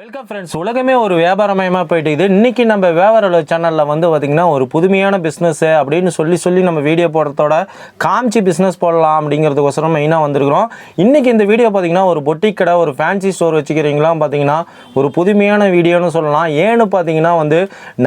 Welcome friends உலகமே ஒரு வியாபாரமயமாக போயிட்டு இது இன்னைக்கு நம்ம வியாபார சேனலில் வந்து பார்த்திங்கன்னா ஒரு புதுமையான பிஸ்னஸ்ஸு அப்படின்னு சொல்லி சொல்லி நம்ம வீடியோ போடுறதோட காமிச்சு பிஸ்னஸ் போடலாம் அப்படிங்கிறதுக்கோசரம் மெயினாக வந்திருக்கிறோம். இன்றைக்கி இந்த வீடியோ பார்த்தீங்கன்னா ஒரு பொட்டிக் கடை ஒரு ஃபேன்சி ஸ்டோர் வச்சுக்கிறீங்களா பார்த்தீங்கன்னா ஒரு புதுமையான வீடியோன்னு சொல்லலாம். ஏன்னு பார்த்தீங்கன்னா வந்து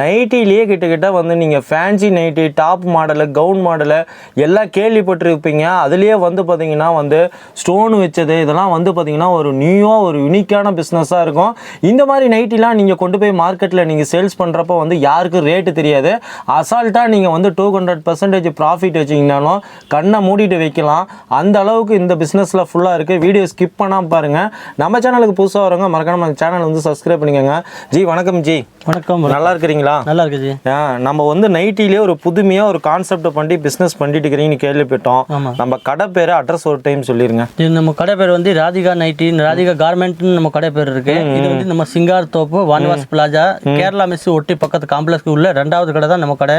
நைட்டிலேயே கிட்டக்கிட்ட வந்து நீங்கள் fancy nighty top model gown model எல்லாம் கேள்விப்பட்டிருப்பீங்க. அதுலேயே வந்து பார்த்தீங்கன்னா வந்து ஸ்டோன் வச்சது. இதெல்லாம் வந்து பார்த்தீங்கன்னா ஒரு நியூவாக ஒரு யூனிக்கான பிஸ்னஸாக இருக்கும். இந்த மாதிரி நைட்டிலாம் நீங்கள் கொண்டு போய் மார்க்கெட்டில் நீங்கள் சேல்ஸ் பண்ணுறப்போ வந்து யாருக்கும் ரேட்டு தெரியாது. அசால்ட்டாக நீங்கள் வந்து டூ ஹண்ட்ரட் பர்சன்டேஜ் ப்ராஃபிட் வச்சிங்கனாலும் கண்ணை மூடிட்டு வைக்கலாம். அந்த அளவுக்கு இந்த பிஸ்னஸில் ஃபுல்லாக இருக்குது வீடியோ ஸ்கிப் பண்ணாமல் பாருங்கள் நம்ம சேனலுக்கு புதுசாக வரவங்க மறக்காம நம்ம சேனல் வந்து சப்ஸ்கிரைப் பண்ணிக்கோங்க. ஜி வணக்கம் ஜி. வணக்கம். நல்லா இருக்கிறீங்களா? நல்லா இருக்கு ஜி. ஆ, நம்ம வந்து நைட்டிலே ஒரு புதுமையாக ஒரு கான்செப்ட் பண்ணி பிஸ்னஸ் பண்ணிட்டு இருக்கிறீங்கன்னு கேள்விப்பட்டோம். நம்ம கடை பேர் அட்ரஸ் ஒரு டைம் சொல்லிருங்க. இது நம்ம கடை பேர் வந்து ராதிகா நைட்டி ராதிகா கார்மெண்ட்னு நம்ம கடை பேர் இருக்கு. இது வந்து நம்ம சிங்கார் தோப்பு வான்வாஸ் பிளாஜா கேரளா மெஸ் ஒட்டி பக்கத்து காம்ப்ளெக்ஸ்க்கு உள்ள ரெண்டாவது கடை தான் நம்ம கடை.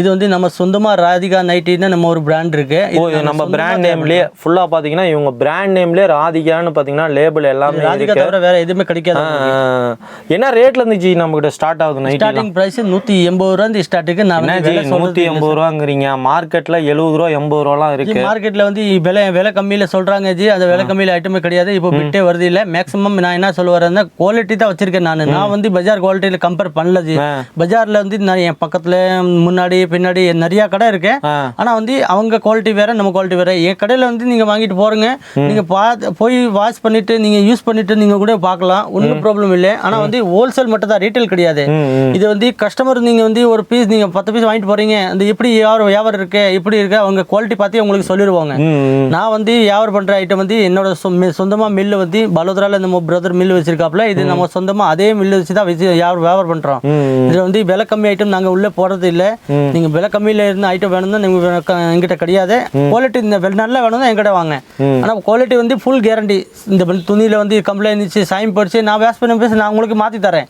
இது வந்து நம்ம சொந்தமா ராதிகா நைட்டின்னு நம்ம ஒரு பிராண்ட் இருக்கு. நம்ம பிராண்ட் நேம்லயே ஃபுல்லா பாத்தீங்கன்னா இவங்க பிராண்ட் நேம்லயே ராதிகான்னு பாத்தீங்கன்னா லேபிள் எல்லாமே ராதிகா தவிர வேற எதுவுமே கிடைக்காது. என்ன ரேட்ல இருந்து ஜி நம்ம கிட்ட ஸ்டார்ட் ஆகுது ஸ்டார்டிங் பிரைஸ் நூத்தி எண்பது ரூபா இருந்து ஸ்டார்ட்டுக்கு நான் நூத்தி எண்பது ரூபாங்கிறீங்க. மார்க்கெட்ல எழுபது ரூபா எண்பது ரூபாலாம் இருக்கு. மார்க்கெட்ல வந்து விலை விலை கம்மியில சொல்றாங்க ஜி. அந்த விலை கம்மியில ஐட்டமே கிடையாது. இப்போ பிட்டே வருது இல்ல. மேக்ஸிமம் நான் என்ன சொல்ல வரேன்னா குவாலிட்டி தான் வச்சிருக்கேன் நான். நான் வந்து பஜார் குவாலிட்டியில கம்பேர் பண்ணல ஜி. பஜார்ல வந்து நான் என் பக்கத்துல முன்னாடி பின்னாடி நிறைய கடை இருக்கு. ஆ. ஆனா வந்து அவங்க குவாலிட்டி வேற நம்ம குவாலிட்டி வேற. என் கடையில வந்து நீங்க வாங்கிட்டு போறீங்க நீங்க போய் வாஷ் பண்ணிட்டு நீங்க யூஸ் பண்ணிட்டு நீங்க கூட பார்க்கலாம். ஒன்றும் ப்ராப்ளம் இல்லை. ஆனா வந்து ஹோல்சேல் மட்டும் தான் ரீட்டைல் கிடையாது. இது வந்து கஸ்டமர் நீங்க வந்து ஒரு பீஸ் நீங்க பத்து பீஸ் வாங்கிட்டு போறீங்க. அந்த எப்படி வியாபாரம் வியாபாரம் இருக்கு எப்படி இருக்கு அவங்க குவாலிட்டி பார்த்து உங்களுக்கு சொல்லிடுவாங்க. நான் வந்து வியாபாரம் பண்ற ஐட்டம் வந்து என்னோட சொந்தமா மில்லு வந்து பலோதரால நம்ம பிரதர் மில்லு வச்சிருக்காப்புல இது நம்ம சொந்தமா அதே மில்லு வச்சு தான் வச்சு வியாபாரம் வியாபாரம் பண்றோம். இதுல வந்து விலை கம்மி ஐட்டம் நாங்க உள்ள போடுறது இல்ல. நீங்க விலை கம்மியில இருந்த ஐட்டம் வேணும்னா நீங்க வே- க- எங்கிட்ட கிடையாது. குவாலிட்டி இந்த நல்லா வேணும்னா என்கிட்ட வாங்க. ஆனா குவாலிட்டி வந்து ஃபுல் கேரண்டி இந்த துணியில வந்து கம்ப்ளைண்ட் இருந்துச்சு சாயம் போயிடுச்சு நான் வேஸ்ட் பண்ண பீஸ் நான் உங்களுக்கு மாத்தி தரேன்.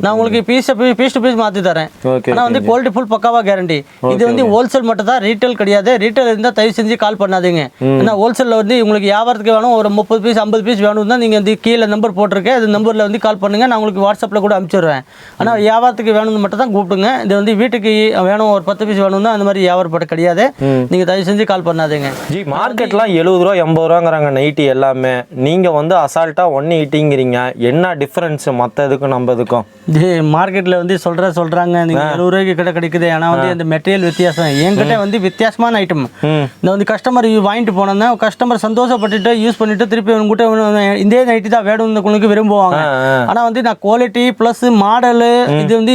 நான் உங்களுக்கு பீஸ் பீஸ் டு பீஸ் மாத்தி தரேன். ஆனா வந்து குவாலிட்டி ஃபுல் பக்காவா கேரண்டி இது வந்து ஹோல்சேல் மட்டும் தான் ரீட்டைல் கிடையாது. ரீட்டைல் இருந்தா தயவு செஞ்சு கால் பண்ணாதீங்க. ஏன்னா ஹோல்சேல்ல வந்து உங்களுக்கு வியாபாரத்துக்கு வேணும் ஒரு முப்பது பீஸ் ஐம்பது பீஸ் வேணும்னா நீங்க வந்து கீழே நம்பர் போட்டிருக்கேன். அது நம்பர்ல வந்து கால் பண்ணுங்க. நான் உங்களுக்கு வாட்ஸ்அப்ல கூட அனுப்பிச்சிடுவேன் ஆனா வியாபாரத்துக்கு வேணும்னு மட்டும் தான் கூப்பிடுங்க இது வந்து வீட்டுக்கு வேணும் ஒரு பத்து பீஸ் வேணும்னா அந்த மாதிரி வியாபாரப்பட்ட கிடையாது. நீங்க தயவு செஞ்சு கால் பண்ணாதீங்க. ஜி மார்க்கெட்லாம் எழுபது ரூபா எண்பது ரூபாங்கிறாங்க நைட்டி எல்லாமே. நீங்க வந்து அசால்ட்டா ஒன் எயிட்டிங்கிறீங்க என்ன டிஃபரன்ஸ் மற்ற இதுக்கும் நம்ம இதுக்கும்? இது மார்க்கெட்ல வந்து சொல்ற சொல்றாங்க. நீங்க எழுபது ரூபாய்க்கு கிட்ட கிடைக்குது. ஆனா வந்து அந்த மெட்டீரியல் வித்தியாசம். என்கிட்ட வந்து வித்தியாசமான ஐட்டம் இந்த வந்து கஸ்டமர் வாங்கிட்டு போனோம்னா கஸ்டமர் சந்தோஷப்பட்டுட்டு யூஸ் பண்ணிட்டு திருப்பி உங்ககிட்ட இதே நைட்டி தான் வேணும்னு விரும்புவாங்க. ஆ, ஆ. ஆனா வந்து நான் குவாலிட்டி ப்ளஸ் மாடலு இது வந்து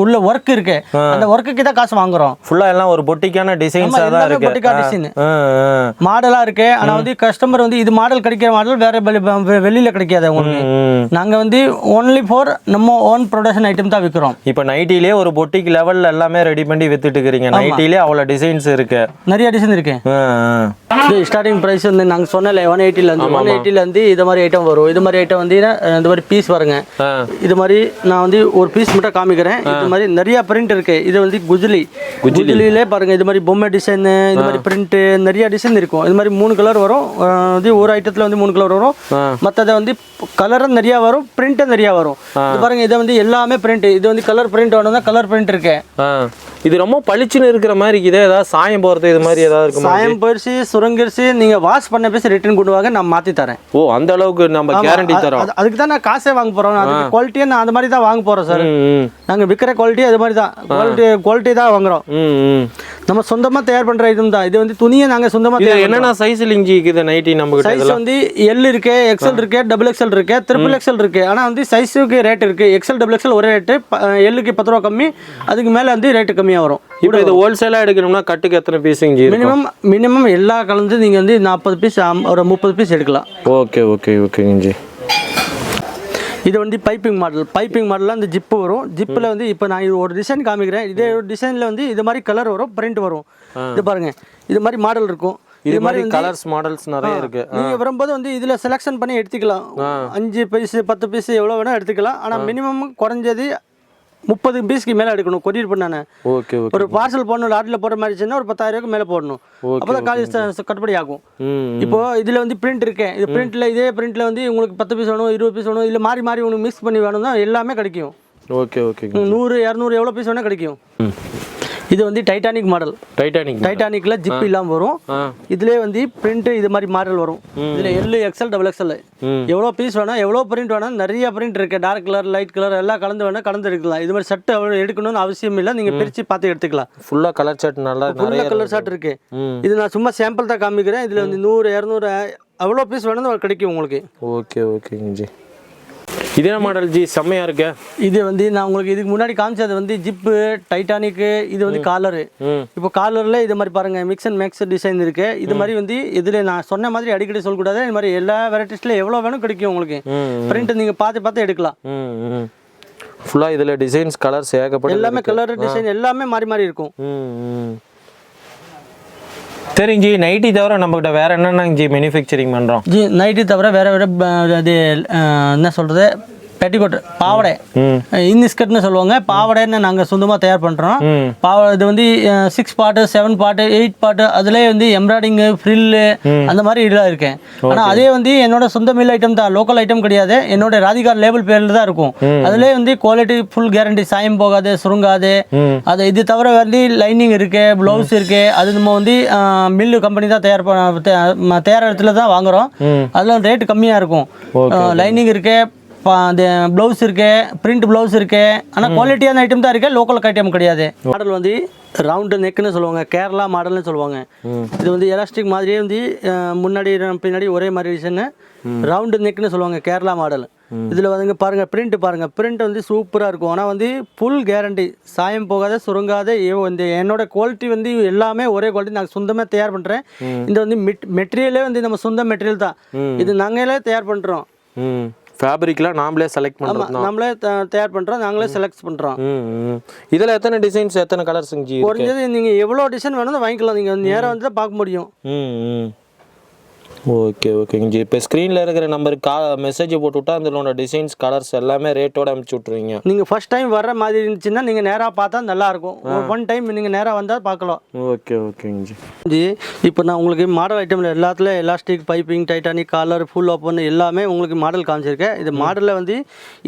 உள்ள ஒர்க் இருக்கு. அந்த ஒர்க்குக்கு தான் காசு வாங்குறோம். ஃபுல்லா எல்லாம் ஒரு பொட்டிக்கான டிசைன்ஸா தான் இருக்கு. பொட்டிக்கா ஆ, design. ஆ, ஆ. மாடலா இருக்கு. ஆனா வந்து கஸ்டமர் வந்து இது மாடல் கிடைக்கிற மாடல் வேற வெளியில கிடைக்காது உங்களுக்கு ம். நாங்க வந்து ஒன்லி ஃபார் நம்ம ஓன் ப்ரொடக்ஷன் ஐட்டம் தான் விற்கிறோம் இப்போ நைட்டிலே ஒரு பொட்டிக் லெவல்ல எல்லாமே ரெடி பண்ணி வித்துட்டு இருக்கிறீங்க நைட்டிலே அவ்வளோ டிசைன்ஸ் இருக்கு. நிறைய டிசைன் இருக்கு. ஸ்டார்டிங் ப்ரைஸ் வந்து நாங்கள் சொன்னல ஒன் எயிட்டிலேருந்து ஒன் எயிட்டிலேருந்து இது மாதிரி ஐட்டம் வரும். இது மாதிரி ஐட்டம் வந்து அஹ், இந்த மாதிரி பீஸ் வருங்க. இது மாதிரி நான் வந்து ஒரு பீஸ் மட்டும் காமிக்கிறேன். இது மாதிரி நிறைய பிரிண்ட் இருக்கு. இது வந்து குஜிலி. குஜிலிலே பாருங்க இது மாதிரி பொம்மை டிசைன் இது மாதிரி பிரிண்ட் நிறைய டிசைன் இருக்கும். இது மாதிரி மூணு கலர் வரும். வந்து ஒரு ஐட்டத்தில் வந்து மூணு கலர் வரும். மற்றதை வந்து கலரும் நிறைய வரும் பிரிண்ட்டும் நிறைய வரும். இது பாருங்க இதை வந்து எல்லாமே பிரிண்ட் இது வந்து கலர் பிரிண்ட் வேணும்னா கலர் பிரிண்ட் இருக்கு. இது ரொம்ப பளிச்சுன்னு இருக்கிற மாதிரி இருக்குது ஏதாவது சாயம் போறது இது மாதிரி ஏதாவது இருக்குமா? சாயம் போயிடுச்சு சுரங்கிருச்சு நீங்க வாஷ் பண்ண பேசி ரிட்டர்ன் கொண்டு வாங்க நான் மாத்தி தரேன். ஓ அந்த அளவுக்கு நம்ம கேரண்டி தரோம். அது- அதுக்கு தான் நான் காசே வாங்க போறோம். அதுக்கு குவாலிட்டியே நான் அந்த மாதிரி தான் வாங்க போறோம் சார் ம், ம். நாங்க விற்கிற குவாலிட்டி அது மாதிரி தான். குவாலிட்டி குவாலிட்டி தான் வாங்குறோம். நம்ம சொந்தமா தயார் பண்ற ஐட்டம் தான். இது வந்து துணியை நாங்க சொந்தமா இது தயார் என்னென்ன சைஸ் லிங்கி இருக்குது நைட்டி நம்ம சைஸ் வந்து எல் இருக்கு எக்ஸ்எல் இருக்கு டபுள் எக்ஸ்எல் இருக்கு ட்ரிபிள் எக்ஸ்எல் இருக்கு. ஆனா வந்து சைஸுக்கு ரேட் இருக்கு. எக்ஸ்எல் டபுள் எக்ஸ்எல் ஒரே ரேட்டு எல்லுக்கு பத்து ரூபா கம்மி அதுக்கு மேல வந்து ரேட்டு கம்மியா வரும். இப்போ இது ஹோல்சேலா எடுக்கணும்னா கட்டுக்கு எத்தனை பீஸ் இஞ்சி இருக்கும்? மினிமம் மினிமம் எல்லா கலந்து நீங்க வந்து நாற்பது பீஸ் ஒரு முப்பது பீஸ் எடுக்கலாம். ஓகே ஓகே ஓகே இஞ்சி. இது வந்து பைப்பிங் மாடல் பைப்பிங் மாடலில் அந்த ஜிப்பு வரும். ஜிப்பில் வந்து இப்போ நான் இது ஒரு டிசைன் காமிக்கிறேன். இதே ஒரு டிசைனில் வந்து இது மாதிரி கலர் வரும் பிரிண்ட் வரும். இது பாருங்க. இது மாதிரி மாடல் இருக்கும். இது மாதிரி கலர்ஸ் மாடல்ஸ் நிறைய இருக்கு. நீங்க வரும்போது வந்து இதுல செலெக்ஷன் பண்ணி எடுத்துக்கலாம். அஞ்சு பீஸ் பத்து பீஸ் எவ்வளோ வேணா எடுத்துக்கலாம். ஆனா மினிமம் குறைஞ்சது முப்பது பீஸ்க்கு மேலே எடுக்கணும். கொரியர் பண்ணானே ஓகே ஓகே. ஒரு பார்சல் போடணும் லாட்டில் போடுற மாதிரி இருந்துச்சுன்னா ஒரு பத்தாயிரம் ரூபாய்க்கு மேலே போடணும். அப்போ தான் காலேஜ் கட்டுப்படி ஆகும். இப்போ இதில் வந்து பிரிண்ட் இருக்கு. இது பிரிண்ட்ல இதே பிரிண்ட்ல வந்து உங்களுக்கு பத்து பீஸ் வேணும் இருபது பீஸ் வேணும் இல்லை மாறி மாறி உங்களுக்கு மிக்ஸ் பண்ணி வேணும்னா எல்லாமே கிடைக்கும். ஓகே ஓகேங்க. நூறு இரநூறு எவ்வளோ பீஸ் வேணால் கிடைக்கும். இது வந்து டைட்டானிக் மாடல் டைட்டானிக் டைட்டானிக்ல ஜிப் இல்லாமல் வரும். இதுலேயே வந்து பிரிண்ட் இது மாதிரி மாடல் வரும். இதில் எல்லு எக்ஸல் டபுள் எக்ஸல். எவ்வளோ பீஸ் வேணால் எவ்வளோ பிரிண்ட் வேணால் நிறைய பிரிண்ட் இருக்கு. டார்க் கலர் லைட் கலர் எல்லாம் கலந்து வேணால் கலந்து எடுக்கலாம். இது மாதிரி சட்டை அவ்வளோ எடுக்கணும்னு அவசியம் இல்லை. நீங்கள் பிரித்து பார்த்து எடுத்துக்கலாம். ஃபுல்லாக கலர் சார்ட் நல்லா ஃபுல்லாக நிறைய கலர் ஷார்ட் இருக்கு. இது நான் சும்மா சாம்பிள் தான் காமிக்கிறேன். இதில் வந்து நூறு இரநூறு எவ்வளோ பீஸ் வேணும் கிடைக்கும் உங்களுக்கு. ஓகே ஓகேங்க ஜி. இதே மாடல் ஜி செம்மையா இருக்கே. இது வந்து நான் உங்களுக்கு இதுக்கு முன்னாடி காமிச்சது வந்து ஜிப்பு டைட்டானிக்கு இது வந்து காலரு இப்போ காலரில் இது மாதிரி பாருங்க மிக்ஸ் அண்ட் மேக்ஸ் டிசைன் இருக்கு. இது மாதிரி வந்து இதில் நான் சொன்ன மாதிரி அடிக்கடி சொல்லக்கூடாது. இது மாதிரி எல்லா வெரைட்டிஸில் எவ்வளோ வேணும் கிடைக்கும் உங்களுக்கு. பிரிண்ட் நீங்கள் பார்த்து பார்த்து எடுக்கலாம். ஃபுல்லாக இதில் டிசைன்ஸ் கலர்ஸ் ஏகப்பட்ட எல்லாமே கலர் டிசைன் எல்லாமே மாறி மாறி இருக்கும். சரிங்க ஜி நைட்டி தவிர நம்மக்கிட்ட வேற என்னென்ன ஜி மேனுஃபேக்சரிங் பண்ணுறோம் ஜி நைட்டி தவிர வேற வேற அது என்ன சொல்கிறது பெட்டிகோட் பாவடை. ம். இன்ஸ்கர்ட்னு சொல்லுவாங்க. பாவடைன்னு நாங்கள் சொந்தமாக தயார் பண்ணுறோம் ம். பாவ இது வந்து சிக்ஸ் பாட்டு செவன் பாட்டு எயிட் பாட்டு அதுலேயே வந்து எம்ப்ராய்டிங்கு ஃப்ரில்லு அந்த மாதிரி இதெல்லாம் இருக்கேன். ஆனால் அதே வந்து என்னோட சொந்த மில் ஐட்டம் தான். லோக்கல் ஐட்டம் கிடையாது. என்னோட ராதிகா லேபிள் பேரில் தான் இருக்கும். அதுலேயே வந்து குவாலிட்டி ஃபுல் கேரண்டி சாயம் போகாது சுருங்காது. அது இது தவிர வந்து லைனிங் இருக்கு ப்ளவுஸ் இருக்கு. அது நம்ம வந்து மில்லு கம்பெனி தான் தயார் தயார் இடத்துல தான் வாங்குறோம். ம். அதெல்லாம் ரேட் கம்மியாக இருக்கும். லைனிங் இருக்கு ப்ளவுஸ் இருக்கு பிரிண்ட் ப்ளவுஸ் இருக்கு. ஆனால் குவாலிட்டியான ஐட்டம் தான் இருக்கு லோக்கல் ஐட்டம் கிடையாது. மாடல் வந்து ரவுண்டு நெக்குன்னு சொல்லுவாங்க கேரளா மாடல்னு சொல்லுவாங்க. இது வந்து எலாஸ்டிக் மாதிரியே வந்து முன்னாடி பின்னாடி ஒரே மாதிரி டிசைனு ரவுண்டு நெக்குன்னு சொல்லுவாங்க கேரளா மாடல் இதில் வந்துங்க பாருங்க பிரிண்ட் பாருங்க. பிரிண்ட் வந்து சூப்பராக இருக்கும். ஆனால் வந்து ஃபுல் கேரண்டி சாயம் போகாத சுருங்காத இந்த என்னோட குவாலிட்டி வந்து எல்லாமே ஒரே குவாலிட்டி நான் சொந்தமாக தயார் பண்ணுறேன் இந்த வந்து மெட்டீரியலே வந்து நம்ம சொந்த மெட்டீரியல் தான். இது நாங்களே தயார் பண்ணுறோம் ஃபேப்ரிக்லாம் நாமளே செலக்ட் பண்ணுறது ஆமாம் நம்மளே தயார் பண்ணுறோம் நாங்களே செலக்ட் பண்ணுறோம் இதில் எத்தனை டிசைன்ஸ் எத்தனை கலர்ஸுங்க? குறைஞ்சது நீங்கள் எவ்வளோ டிசைன் வேணும் வாங்கிக்கலாம். நீங்கள் நேராக வந்து பார்க்க முடியும். ஓகே ஓகேங்க ஜி. இப்போ ஸ்க்ரீனில் இருக்கிற நம்பருக்கு கா மெசேஜ் போட்டு விட்டா அதில் டிசைன்ஸ் கலர்ஸ் எல்லாமே ரேட்டோட அனுப்பிச்சி விட்ருவீங்க நீங்கள் ஃபர்ஸ்ட் டைம் வர்ற மாதிரி இருந்துச்சுன்னா நீங்கள் நேராக பார்த்தா நல்லாயிருக்கும் ஒன் டைம் நீங்கள் நேராக வந்தால் பார்க்கலாம். ஓகே ஓகேங்க ஜி. ஜி இப்போ நான் உங்களுக்கு மாடல் ஐட்டமில் எல்லாத்துலேயும் elastic piping Titanic collar full open எல்லாமே உங்களுக்கு மாடல் காமிச்சிருக்கேன். இது மாடலில் வந்து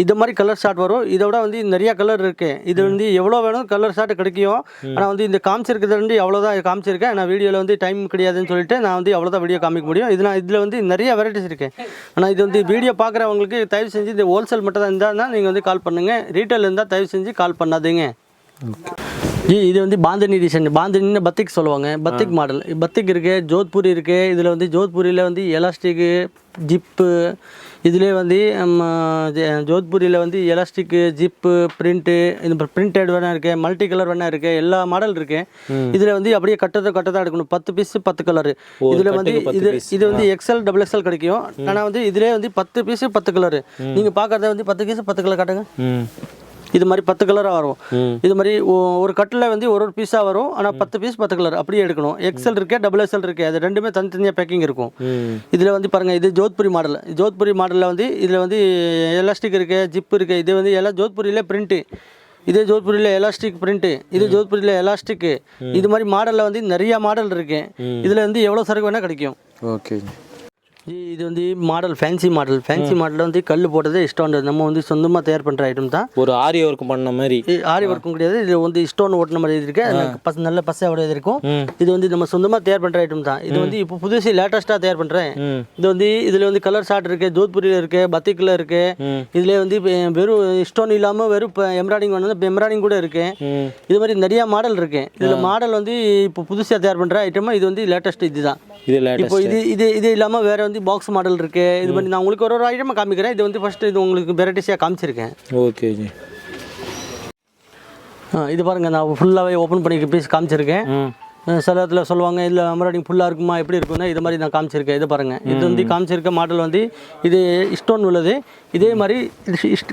இது மாதிரி கலர் ஷார்ட் வரும். இதோட வந்து நிறைய கலர் இருக்குது இது வந்து எவ்வளோ வேணும் கலர் ஷார்ட் கிடைக்கும். ஆனால் வந்து இந்த காமிச்சிருக்கிறது வந்து அவ்வளோதான் காமிச்சிருக்கேன். நான் வீடியோவில் வந்து டைம் கிடையாதுன்னு சொல்லிட்டு நான் வந்து அவ்வளோதான் வீடியோ காமிக்க முடியும். இது நான் இதில் வந்து நிறைய வெரைட்டிஸ் இருக்குது ஆனால் இது வந்து வீடியோ பார்க்குறவங்களுக்கு தயவு செஞ்சு இந்த ஹோல்சேல் மட்டும் தான் இருந்தால் நீங்கள் வந்து கால் பண்ணுங்கள் ரீட்டைல் இருந்தால் தயவு செஞ்சு கால் பண்ணாதீங்க. ஜி இது வந்து பாந்தினி டிசைன் பாந்தினின்னு பத்திக் சொல்லுவாங்க. பத்திக் மாடல் பத்திக் இருக்கு ஜோத்பூரி இருக்கு. இதில் வந்து ஜோத்பூரியில் வந்து எலாஸ்டிக்கு ஜிப்பு இதுலேயே வந்து நம்ம ஜ- ஜோத்பூரியில் வந்து எலாஸ்டிக்கு ஜிப்பு பிரிண்ட்டு இந்த பிரிண்டட் வேணா இருக்கு மல்டி கலர் வேணா இருக்கு எல்லா மாடல் இருக்கு இதில் வந்து அப்படியே கட்டத்தை கட்டதாக எடுக்கணும். பத்து பீஸ் பத்து கலர் இதில் வந்து இது இது வந்து எக்ஸ்எல் டபுள் எக்ஸ்எல் கிடைக்கும். ஆனால் வந்து இதிலே வந்து பத்து பீஸ் பத்து கலர் நீங்கள் பார்க்குறத வந்து பத்து பீஸ் பத்து கலர் காட்டுங்க. இது மாதிரி பத்து கலராக வரும். இது மாதிரி ஒரு கட்டில் வந்து ஒரு ஒரு பீஸாக வரும். ஆனால் பத்து பீஸ் பத்து கலர் அப்படியே எடுக்கணும். எக்ஸல் இருக்கே டபுள் எக்ஸல் இருக்கு. அது ரெண்டுமே தனித்தனியாக பேக்கிங் இருக்கும். இதில் வந்து பாருங்கள் இது ஜோத்புரி மாடல் ஜோத்புரி மாடலில் வந்து இதில் வந்து எலாஸ்டிக் இருக்கு ஜிப் இருக்கு இது வந்து எல்லாம் ஜோத்புரியில் பிரிண்ட்டு இது ஜோத்புரியில் எலாஸ்டிக் பிரிண்ட்டு இது ஜோத்புரியில் எலாஸ்டிக்கு இது மாதிரி மாடலில் வந்து நிறைய மாடல் இருக்கு. இதில் வந்து எவ்வளோ சரக்கு வேணால் கிடைக்கும். ஓகே. இது வந்து மாடல் ஃபேன்சி மாடல். ஃபேன்சி மாடலில் வந்து கல் போட்டதே இஷ்டம் நம்ம வந்து சொந்தமாக தயார் பண்ணுற ஐட்டம் தான். ஒரு ஆரி ஒர்க் பண்ண மாதிரி. ஆரி ஒர்க்கும் கிடையாது. இது வந்து ஸ்டோன் ஓட்டின மாதிரி இருக்கு. பஸ் நல்ல பசையோட இது இருக்கும். இது வந்து நம்ம சொந்தமாக தயார் பண்ணுற ஐட்டம் தான். இது வந்து இப்போ புதுசு லேட்டஸ்ட்டாக தயார் பண்ணுறேன் இது வந்து இதில் வந்து கலர் ஷார்ட் இருக்கு ஜோத்பூரியில் இருக்கு பத்திக்கில் இருக்கு. இதுல வந்து வெறும் ஸ்டோன் இல்லாமல் வெறும் இப்போ எம்ப்ராய்டிங் இப்போ எம்ப்ராய்டிங் கூட இருக்கு. ம். இது மாதிரி நிறைய மாடல் இருக்கு. இதில் மாடல் வந்து இப்போ புதுசாக தயார் பண்ணுற ஐட்டமா இது வந்து லேட்டஸ்ட் இதுதான் இது இப்போ இது இது இது இல்லாமல் வேற வந்து பாக்ஸ் மாடல் இருக்கு. இது மாதிரி நான் உங்களுக்கு ஒரு ஒரு ஐட்டமாக காமிக்கிறேன். இது வந்து ஃபர்ஸ்ட் இது உங்களுக்கு வெரைட்டிஸாக காமிச்சிருக்கேன். ஓகே இது பாருங்க நான் ஃபுல்லாகவே ஓப்பன் பண்ணி பீஸ் காமிச்சிருக்கேன். சில இடத்துல சொல்லுவாங்க இல்லை எம்ப்ராய்டிங் ஃபுல்லாக இருக்குமா? எப்படி இருக்கும்னா இது மாதிரி நான் காமிச்சிருக்கேன். இது பாருங்க இது வந்து காமிச்சிருக்க மாடல் வந்து இது ஸ்டோன் உள்ளது. இதே மாதிரி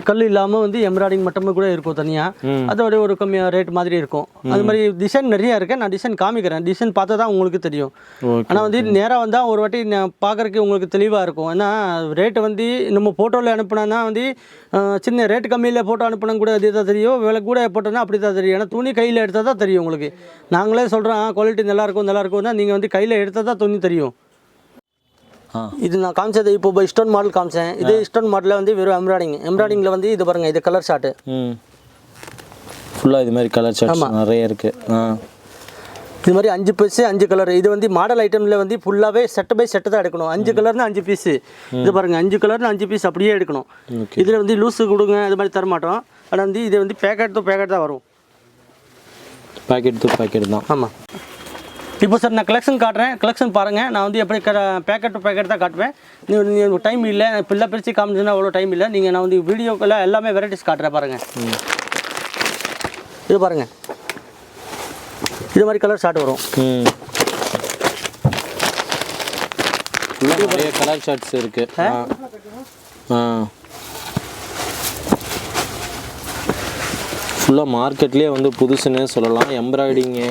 கல் இல்லாமல் வந்து எம்ப்ராய்டிங் மட்டுமே கூட இருக்கும் தனியாக அதோட ஒரு கம்மியாக ரேட் மாதிரி இருக்கும். அது மாதிரி டிசைன் நிறைய இருக்கு. நான் டிசைன் காமிக்கிறேன். டிசைன் பார்த்தா தான் உங்களுக்கு தெரியும். ஆனால் வந்து நேராக வந்தால் ஒரு வாட்டி நான் பார்க்குறக்கு உங்களுக்கு தெளிவாக இருக்கும். ஏன்னா ரேட்டு வந்து நம்ம ஃபோட்டோவில் அனுப்புனா வந்து சின்ன ரேட் கம்மியில் ஃபோட்டோ அனுப்புனா கூட அதே தான் தெரியும்? விலை கூட போட்டோன்னா அப்படி தான் தெரியும். ஏன்னா துணி கையில் எடுத்தால் தான் தெரியும் உங்களுக்கு. நாங்களே சொல்கிறோம் குவாலிட்டி நல்லா இருக்கும் நல்லா இருக்கும்னா நீங்கள் வந்து கையில் எடுத்தால் தான் துணி தெரியும். இது நான் காமிச்சது இப்போ ஸ்டோன் மாடல் காமிச்சேன். இதே ஸ்டோன் மாடலில் வந்து வெறும் எம்ப்ராய்டிங் எம்ப்ராய்டிங்கில் வந்து இது பாருங்கள் இது கலர் ஷார்ட்டு ஃபுல்லாக இது மாதிரி கலர் ஷர்ட்ஸ் நிறைய இருக்குது இது மாதிரி அஞ்சு பீஸு அஞ்சு கலர் இது வந்து மாடல் ஐட்டமில் வந்து ஃபுல்லாகவே செட் பை செட்டு தான் எடுக்கணும். அஞ்சு கலர்னு அஞ்சு பீஸு இது பாருங்கள் அஞ்சு கலர்னு அஞ்சு பீஸ் அப்படியே எடுக்கணும். இதில் வந்து லூஸு கொடுங்க அது மாதிரி தர மாட்டோம். ஆனால் வந்து இது வந்து பேக்கெட் டு பேக்கெட் தான் வரும். பாக்கெட் டு பாக்கெட் தான். ஆமாம் இப்போ சார் நான் கலெக்ஷன் காட்டுறேன். கலெக்ஷன் பாருங்கள் நான் வந்து எப்படி பேக்கெட் டு பேக்கெட் தான் காட்டுவேன். நீங்கள் டைம் இல்லை. பிள்ளை பிரித்து காமிச்சுன்னா அவ்வளோ டைம் இல்லை. நீங்கள் நான் வந்து வீடியோக்கெல்லாம் எல்லாமே வெரைட்டிஸ் காட்டுறேன் பாருங்கள் இது பாருங்கள் இது மாதிரி கலர் ஷார்ட் வரும். நிறைய கலர் ஷர்ட்ஸ் ஆ. ஃபுல்லாக மார்க்கெட்லேயே வந்து புதுசுன்னு சொல்லலாம். எம்ப்ராய்டிங்கு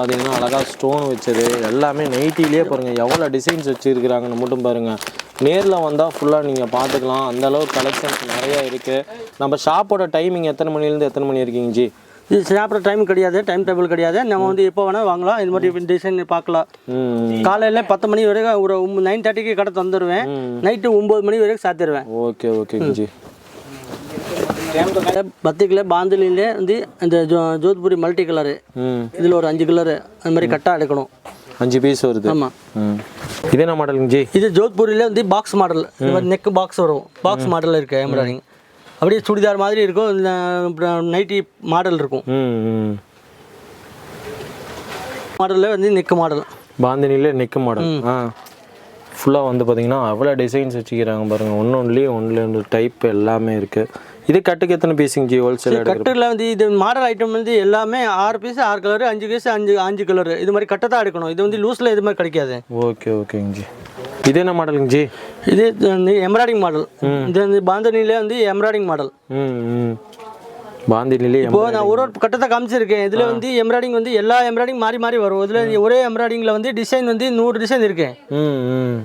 பார்த்தீங்கன்னா அழகாக ஸ்டோன் வச்சது. எல்லாமே நைட்டிலேயே பாருங்கள் எவ்வளோ டிசைன்ஸ் வச்சுருக்குறாங்கன்னு மட்டும் பாருங்கள் நேரில் வந்தால் ஃபுல்லாக நீங்கள் பார்த்துக்கலாம். அந்த அளவுக்கு கலெக்ஷன்ஸ் நிறைய இருக்குது நம்ம ஷாப்போட டைமிங் எத்தனை மணிலேருந்து எத்தனை மணி இருக்கீங்க ஜி? இது சாப்பிட்ற டைம் கிடையாது. டைம் டேபிள் கிடையாது. நம்ம வந்து எப்போ வேணால் வாங்கலாம். இது மாதிரி டிசைன் பார்க்கலாம். காலையில் பத்து மணி வரைக்கும் ஒரு நைன் தேர்ட்டிக்கு கடை தந்துடுவேன் நைட்டு ஒம்பது மணி வரைக்கும் சாத்திடுவேன் ஓகே ஓகேங்க ஜி. பத்திக்கில் பாந்திலே வந்து இந்த ஜோ ஜோத்பூரி மல்டி கலரு. இதில் ஒரு அஞ்சு கலரு. அந்த மாதிரி கட்டாக எடுக்கணும். அஞ்சு பீஸ் வருது. ஆமாம் இது என்ன மாடலுங்க ஜி? இது ஜோத்பூரில் வந்து பாக்ஸ் மாடல் இந்த மாதிரி நெக் பாக்ஸ் வரும். பாக்ஸ் மாடல் இருக்குது எம்ப்ராய்டிங் அப்படியே சுடிதார் மாதிரி இருக்கும். நைட்டி மாடல் இருக்கும். மாடலில் வந்து நெக் மாடல் பாந்தினிலே நெக் மாடல் ஆ. ஃபுல்லாக வந்து பார்த்தீங்கன்னா அவ்வளோ டிசைன்ஸ் வச்சுக்கிறாங்க பாருங்கள் ஒன்று ஒன்றுலேயே ஒன்றுல ரெண்டு டைப் எல்லாமே இருக்குது இது கட்டுக்கு எத்தனை பீஸுங்க ஜி ஹோல்சேல் கட்டில் வந்து இது மாடல் ஐட்டம் வந்து எல்லாமே ஆறு பீஸ் ஆறு கலரு அஞ்சு பீஸ் அஞ்சு அஞ்சு கலரு இது மாதிரி கட்டை தான் எடுக்கணும். இது வந்து லூஸில் இது மாதிரி கிடைக்காது. ஓகே ஓகேங்க ஜி இது என்ன மாடலுங்க ஜி இது வந்து எம்ப்ராய்டிஙங் மாடல் இது வந்து பாந்தனிலே வந்து எம்ப்ராய்டிங் மாடல் பாந்தினிலே இப்போ நான் ஒரு ஒரு கட்டத்தை காமிச்சிருக்கேன். இதில் வந்து எம்ப்ராய்டிங் வந்து எல்லா எம்ப்ராய்டிங் மாறி மாறி வரும். இதில் ஒரே எம்ப்ராய்டிங்கில் வந்து டிசைன் வந்து நூறு டிசைன் இருக்கு. ம் ம்.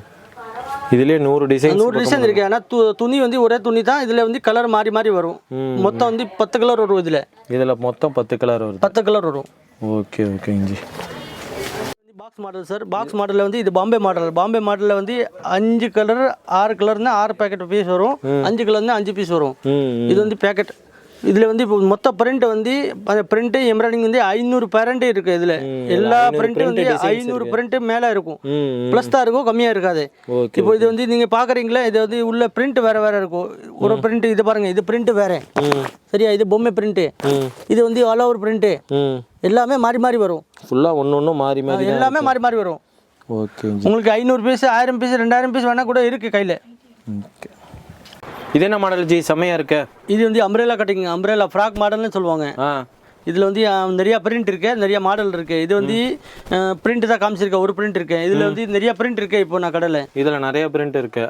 இதுலேயே நூறு டிசைன் நூறு டிசைன் இருக்கு. து துணி வந்து ஒரே துணி தான் இதில் வந்து கலர் மாறி மாறி வரும். மொத்தம் வந்து பத்து கலர் வரும் இதில். இதில் மொத்தம் பத்து கலர் வருது. பத்து கலர் வரும். ஓகே ஓகேங்க ji box model sir box மாடலில் வந்து இது பாம்பே மாடல் பாம்பே மாடலில் வந்து அஞ்சு கலர் ஆறு கலர்னா ஆறு பேக்கெட் பீஸ் வரும். அஞ்சு கலர்னா அஞ்சு பீஸ் வரும். இது வந்து பேக்கெட் இதில் வந்து இப்போ மொத்த பிரிண்ட் வந்து அந்த பிரிண்ட்டு எம்ப்ராய்டிங் வந்து ஐநூறு பிரிண்ட் இருக்குது இதில். எல்லா பிரிண்ட்டும் வந்து ஐநூறு பிரிண்ட்டு மேலே இருக்கும். ப்ளஸ் தான் இருக்கும் கம்மியாக இருக்காது. இப்போ இது வந்து நீங்கள் பார்க்குறீங்களா இது வந்து உள்ள பிரிண்ட் வேறு வேறு இருக்கும். ஒரு பிரிண்ட் இது பாருங்கள் இது பிரிண்ட் வேறு. சரியா? இது பொம்மை பிரிண்ட்டு இது வந்து ஆல் ஓவர் பிரிண்ட்டு எல்லாமே மாறி மாறி வரும். ஃபுல்லாக ஒன்று ஒன்று மாறி மாறி எல்லாமே மாறி மாறி வரும். ஓகே உங்களுக்கு ஐநூறு பீஸ் ஆயிரம் பீஸ் ரெண்டாயிரம் பீஸ் வேணால் கூட இருக்குது கையில். இது என்ன மாடல் ஜி செம்மையாக இருக்க. இது வந்து அம்ப்ரேலா கட்டிங் அம்ப்ரேலா ஃப்ராக் மாடல்னு சொல்லுவாங்க. ஆ. இதில் வந்து நிறைய பிரிண்ட் இருக்கு நிறைய மாடல் இருக்கு. இது வந்து பிரிண்ட் தான் காமிச்சிருக்கேன் ஒரு பிரிண்ட் இருக்கு. இதில் வந்து நிறைய பிரிண்ட் இருக்கு இப்போ நான் கடையில் இதில் நிறைய பிரிண்ட் இருக்கு.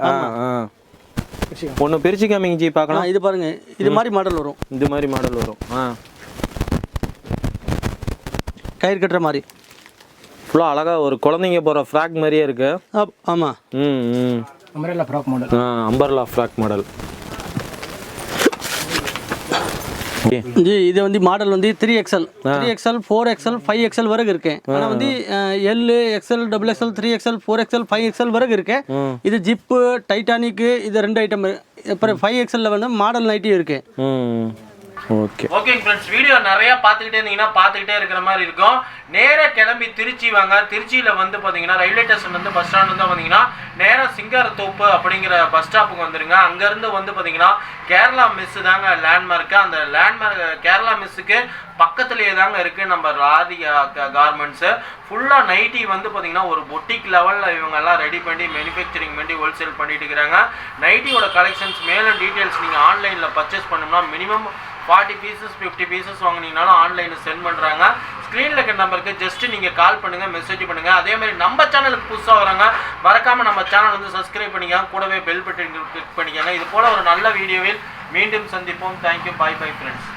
ஒன்று பிரிச்சு காமிங்க ஜி பார்க்கலாம். இது பாருங்க. இது மாதிரி மாடல் வரும். இந்த மாதிரி மாடல் வரும். ஆ. கயிறு கட்டுற மாதிரி. ஃபுல்லாக அழகாக ஒரு குழந்தைங்க போகிற ஃப்ராக் மாதிரியே இருக்கு. அப் ஆமாம் ம் ம். அம்பரேலா ஃப்ராக் மாடல் ஆ அம்பர்லா ஃப்ராக் மாடல் இது இது வந்து மாடல் வந்து three XL three XL four XL five XL வரைக்கும் இருக்கு. ஆனால் வந்து L XL double XL three XL four XL five XL வரைக்கும் இருக்கு. இது ஜிப்பு டைட்டானிக்கு இது ரெண்டு ஐட்டம் அப்புறம் ஃபைவ் எக்ஸ்எல்ல வந்து மாடல் நைட்டியும் இருக்கு. ஓகே. ஓகேங்க ஃப்ரெண்ட்ஸ் வீடியோ நிறைய பார்த்துக்கிட்டே இருந்தீங்கன்னா பார்த்துக்கிட்டே இருக்கிற மாதிரி இருக்கும். நேராக கிளம்பி திருச்சி வாங்க. திருச்சியில் வந்து பார்த்தீங்கன்னா ரயில்வே ஸ்டேஷன் வந்து பஸ் ஸ்டாண்ட் வந்து வந்தீங்கன்னா நேராக சிங்காரத்தோப்பு அப்படிங்கிற பஸ் ஸ்டாப்புக்கு வந்துருங்க. அங்கேருந்து வந்து பார்த்தீங்கன்னா கேரளா மிஸ் தாங்க லேண்ட்மார்க்கு அந்த லேண்ட்மார்க் கேரளா மிஸ்ஸுக்கு பக்கத்துலேயே தாங்க இருக்குது நம்ம ராதிகா கார்மெண்ட்ஸு ஃபுல்லாக நைட்டி வந்து பார்த்தீங்கன்னா ஒரு பொட்டிக் லெவலில் இவங்கெல்லாம் ரெடி பண்ணி மேனுஃபேக்சரிங் பண்ணி ஹோல்சேல் பண்ணிட்டு இருக்கிறாங்க. நைட்டியோட கலெக்ஷன்ஸ் மேலும் டீட்டெயில்ஸ் நீங்கள் ஆன்லைனில் பர்ச்சேஸ் பண்ணோம்னா minimum forty pieces fifty pieces வாங்குனீங்கனாலும் ஆன்லைனில் சென்ட் பண்ணுறாங்க ஸ்க்ரீனில் இருக்கிற நம்பருக்கு ஜஸ்ட் நீங்கள் கால் பண்ணுங்கள் மெசேஜ் பண்ணுங்கள் அதே மாதிரி நம்ம சேனலுக்கு புதுசாக வராங்க மறக்காமல் நம்ம சேனல் வந்து சப்ஸ்கிரைப் பண்ணிக்கோங்க. கூடவே பெல் பட்டன் கிளிக் பண்ணிக்கோங்க. இது போல் ஒரு நல்ல வீடியோவில் மீண்டும் சந்திப்போம். Thank you bye bye friends